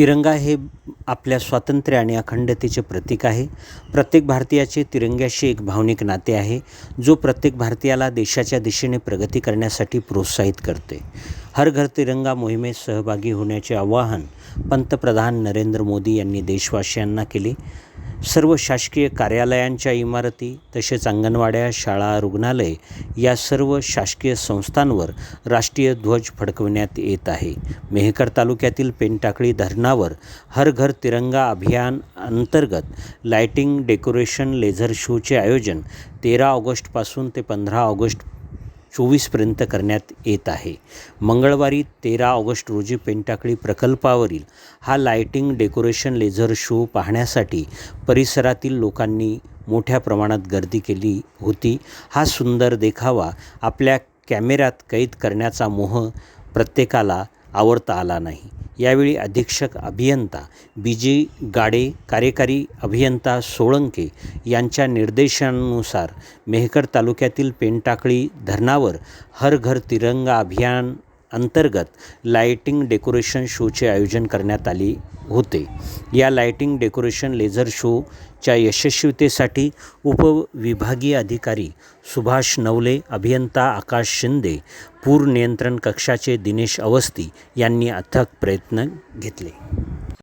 तिरंगा हे आपल्या स्वातंत्र्य आणि अखंडतेचे प्रतीक आहे. प्रत्येक भारतीयाचे तिरंग्याशी एक भावनिक नाते आहे जो प्रत्येक भारतीयाला देशाच्या दिशेने प्रगती करण्यासाठी प्रोत्साहित करते. हर घर तिरंगा मोहिमेत सहभागी होण्याचे आवाहन पंतप्रधान नरेंद्र मोदी यांनी देशवासियांना केले. सर्व शासकीय कार्यालयांच्या इमारती तसेच अंगणवाड्या शाळा रुग्णालय या सर्व शासकीय संस्थांवर राष्ट्रीय ध्वज फडकविण्यात येत आहे. मेहकर तालुक्यातील पेनटाकळी धरणावर हर घर तिरंगा अभियान अंतर्गत लायटिंग डेकोरेशन लेझर शोचे आयोजन तेरा ऑगस्टपासून ते पंधरा ऑगस्ट चोवीसपर्यंत करण्यात येत आहे. मंगळवारी तेरा ऑगस्ट रोजी पेंटाकळी प्रकल्पावरील हा लाइटिंग डेकोरेशन लेझर शो पाहण्यासाठी परिसरातील लोकांनी मोठ्या प्रमाणात गर्दी केली होती. हा सुंदर देखावा आपल्या कॅमेऱ्यात कैद करण्याचा मोह प्रत्येकाला आवडता आला नाही. यावेळी अधीक्षक अभियंता बी जी गाडे कार्यकारी अभियंता सोळंके यांच्या निर्देशानुसार मेहकर तालुक्यातील पेनटाकळी धरणावर हर घर तिरंगा अभियान अंतर्गत लायटिंग डेकोरेशन शोचे आयोजन करण्यात आले होते. या लाईटिंग डेकोरेशन लेझर शोच्या यशस्वीतेसाठी उपविभागीय अधिकारी सुभाष नवले अभियंता आकाश शिंदे पूर नियंत्रण कक्षाचे दिनेश अवस्थी यांनी अथक प्रयत्न घेतले.